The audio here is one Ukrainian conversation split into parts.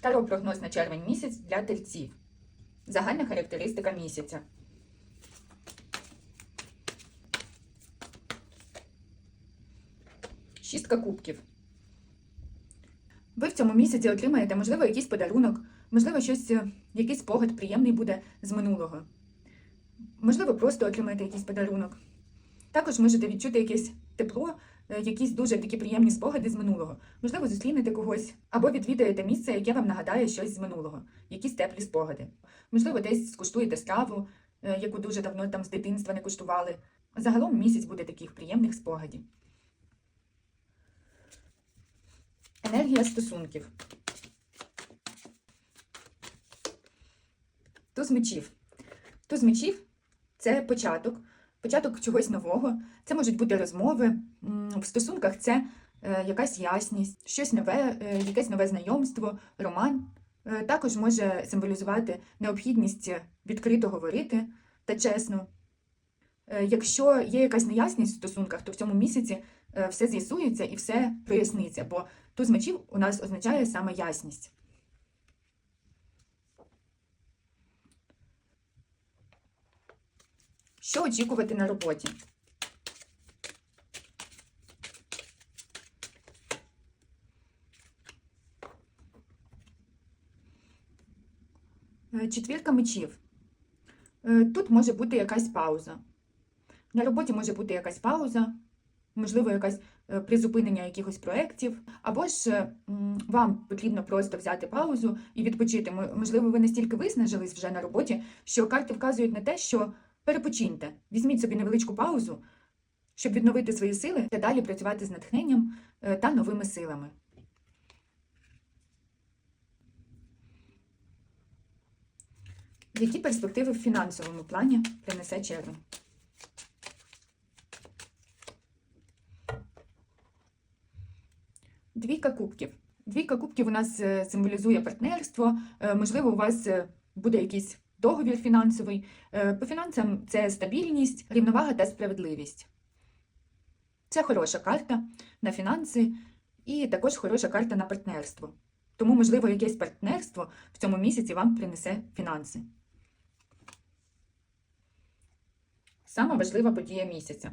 Таро прогноз на червень місяць для тельців. Загальна характеристика місяця. Шістка кубків. Ви в цьому місяці отримаєте, можливо, якийсь подарунок, можливо, щось, е, якийсь спогад приємний буде з минулого. Можливо, просто отримаєте якийсь подарунок. Також можете відчути якесь тепло, якісь дуже такі приємні спогади з минулого. Можливо, зустрінете когось або відвідаєте місце, яке вам нагадає щось з минулого, якісь теплі спогади. Можливо, десь скуштуєте страву, е, яку дуже давно там з дитинства не куштували. Загалом місяць буде таких приємних спогадів. Енергія стосунків. Туз мечів. Туз мечів це початок, початок чогось нового. Це можуть бути розмови. В стосунках це е, якась ясність, щось нове, е, якесь нове знайомство, роман. Е, Також може символізувати необхідність відкрито говорити та чесно. Якщо є якась неясність в стосунках, то в цьому місяці все з'ясується і все проясниться, бо туз мечів у нас означає саме ясність. Що очікувати на роботі? Е, Четвірка мечів. Е, Тут може бути якась пауза. На роботі може бути якась пауза, можливо, якась е, призупинення якихось проєктів, або ж вам потрібно просто взяти паузу і відпочити. Можливо, ви настільки виснажились вже на роботі, що карти вказують на те, що перепочиньте, візьміть собі невеличку паузу, щоб відновити свої сили та далі працювати з натхненням е, та новими силами. Які перспективи в фінансовому плані принесе червень? Двійка кубків. Двійка кубків у нас е, символізує партнерство. Е, Можливо, у вас буде якийсь договір фінансовий. Е, По фінансам це стабільність, рівновага та справедливість. Це хороша карта на фінанси і також хороша карта на партнерство. Тому, можливо, якесь партнерство в цьому місяці вам принесе фінанси. Сама важлива подія місяця.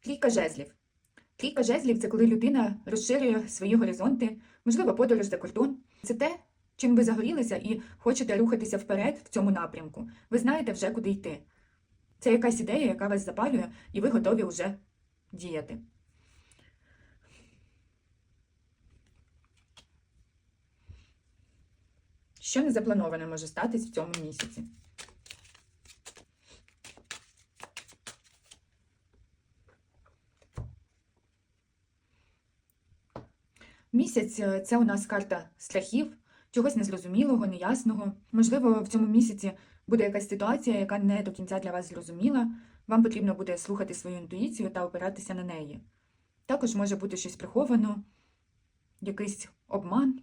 Трійка жезлів. Трійка жезлів це коли людина розширює свої горизонти, можливо, подорож за кордон. Це те, чим ви загорілися і хочете рухатися вперед в цьому напрямку. Ви знаєте вже, куди йти. Це якась ідея, яка вас запалює, і ви готові вже діяти. Що незаплановане може статись в цьому місяці? Місяць е, це у нас карта страхів, чогось незрозумілого, неясного. Можливо, в цьому місяці буде якась ситуація, яка не до кінця для вас зрозуміла. Вам потрібно буде слухати свою інтуїцію та опиратися на неї. Також може бути щось приховано, якийсь обман.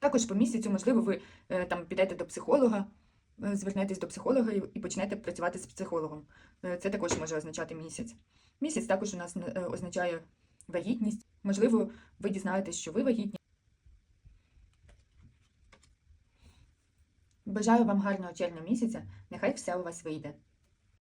Також по місяцю, можливо, ви е, там підете до психолога, е, звернетесь до психолога і почнете працювати з психологом. Це також може означати місяць. Місяць також у нас означає вагітність. Можливо, ви дізнаєтесь, що ви вагітні. Бажаю вам гарного червня місяця. Нехай все у вас вийде.